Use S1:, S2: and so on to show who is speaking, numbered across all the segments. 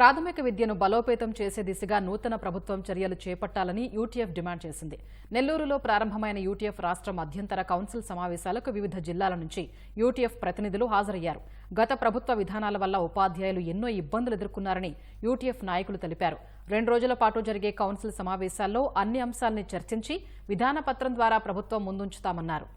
S1: ప్రాథమిక విద్యను బలోపేతం చేసే దిశగా నూతన ప్రభుత్వం చర్యలు చేపట్టాలని యూటీఎఫ్ డిమాండ్ చేసింది. నెల్లూరులో ప్రారంభమైన యూటీఎఫ్ రాష్ట్ర మధ్యంతర కౌన్సిల్ సమావేశాలకు వివిధ జిల్లాల నుంచి యూటీఎఫ్ ప్రతినిధులు హాజరయ్యారు. గత ప్రభుత్వ విధానాల వల్ల ఉపాధ్యాయులు ఎన్నో ఇబ్బందులు ఎదుర్కొన్నారని యూటీఎఫ్ నాయకులు తెలిపారు. రెండు రోజుల పాటు జరిగే కౌన్సిల్ సమావేశాల్లో అన్ని అంశాల్ని చర్చించి విధానపత్రం ద్వారా ప్రభుత్వం ముందుంచుతామన్నారు.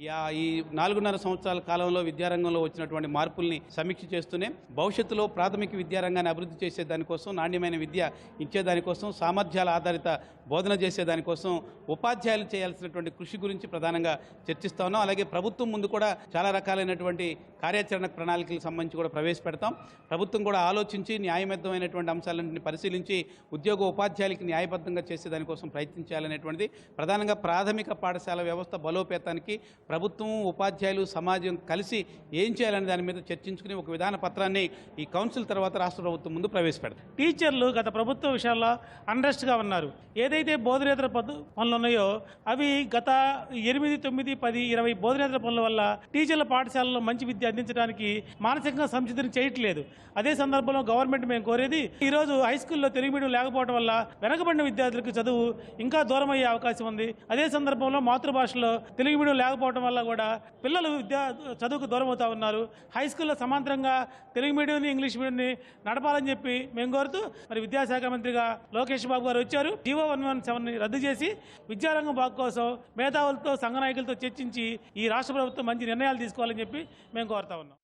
S2: ఈ నాలుగున్నర సంవత్సరాల కాలంలో విద్యారంగంలో వచ్చినటువంటి మార్పుల్ని సమీక్ష చేస్తూనే భవిష్యత్తులో ప్రాథమిక విద్యారంగాన్ని అభివృద్ధి చేసే దానికోసం నాణ్యమైన విద్య ఇచ్చేదానికోసం సామర్థ్యాల ఆధారిత బోధన చేసేదానికోసం ఉపాధ్యాయులు చేయాల్సినటువంటి కృషి గురించి ప్రధానంగా చర్చిస్తా ఉన్నాం. అలాగే ప్రభుత్వం ముందు కూడా చాలా రకాలైనటువంటి కార్యాచరణ ప్రణాళికలకు సంబంధించి కూడా ప్రవేశపెడతాం. ప్రభుత్వం కూడా ఆలోచించి న్యాయబద్ధమైనటువంటి అంశాలన్నింటినీ పరిశీలించి ఉద్యోగ ఉపాధ్యాయులకి న్యాయబద్ధంగా చేసేదానికోసం ప్రయత్నించాలనేటువంటిది ప్రధానంగా ప్రాథమిక పాఠశాల వ్యవస్థ బలోపేతానికి ప్రభుత్వం ఉపాధ్యాయులు సమాజం కలిసి ఏం చేయాలనే దాని మీద చర్చించుకుని ఒక విధాన పత్రాన్ని ఈ కౌన్సిల్ తర్వాత రాష్ట్ర ప్రభుత్వం ముందు ప్రవేశపెడతారు.
S3: టీచర్లు గత ప్రభుత్వ విషయాల్లో అండ్రెస్ట్గా ఉన్నారు. ఏదైతే బోధనేతర పనులు ఉన్నాయో అవి గత ఎనిమిది తొమ్మిది పది ఇరవై బోధనేతర పనుల వల్ల టీచర్ల పాఠశాలలో మంచి విద్య అందించడానికి మానసికంగా సంసిద్ధం చేయట్లేదు. అదే సందర్భంలో గవర్నమెంట్ మేము కోరేది ఈరోజు హై స్కూల్లో తెలుగు మీడియం లేకపోవడం వల్ల వెనకబడిన విద్యార్థులకు చదువు ఇంకా దూరం అయ్యే అవకాశం ఉంది. అదే సందర్భంలో మాతృభాషలో తెలుగు మీడియం లేకపోవడం వల్ల కూడా పిల్లలు విద్యా చదువుకు దూరం అవుతా ఉన్నారు. హై స్కూల్లో సమాంతరంగా తెలుగు మీడియంని ఇంగ్లీష్ మీడియంని నడపాలని చెప్పి మేము కోరుతూ మరి విద్యాశాఖ మంత్రిగా లోకేష్ బాబు గారు వచ్చారు. జీవో వన్ వన్ సెవెన్ రద్దు చేసి విద్యారంగం బాగు కోసం మేధావులతో సంఘ నాయకులతో చర్చించి ఈ రాష్ట్ర ప్రభుత్వం మంచి నిర్ణయాలు తీసుకోవాలని చెప్పి మేము కోరుతా ఉన్నాం.